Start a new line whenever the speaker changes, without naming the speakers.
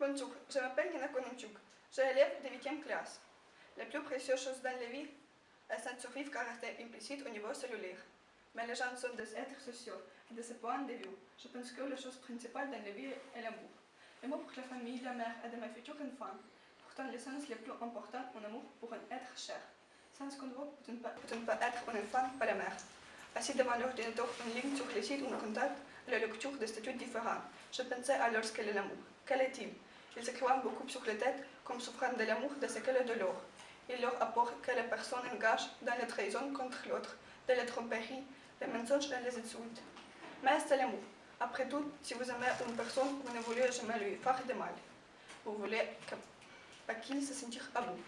Bonjour, je m'appelle Nina Kononchuk. Je élève de 8e classe. La plus précieuse chose dans la vie est son survivre caractère implicite au niveau cellulaire. Mais les gens sont des êtres sociaux. Et de ce point de vue, je pense que la chose principale dans la vie est l'amour. L'amour pour la famille, la mère et de mes futurs enfants. Pourtant, le sens le plus important en amour pour un être cher. Sans qu'on veut peut ne pas, être un enfant, pas la mère. Assis devant l'ordinateur en ligne sur les sites ou en contact, la lecture de statuts différents. Je pensais alors ce qu'est l'amour. Quel est-il Ils se croient beaucoup sur la tête comme souffrant de l'amour de ce qu'est le douleur. Il leur apporte que la personne engage dans la trahison contre l'autre, de la tromperie, les mensonges et les insultes. Mais c'est l'amour. Après tout, si vous aimez une personne, vous ne voulez jamais lui faire de mal. Vous voulez qu'il se sentir à vous.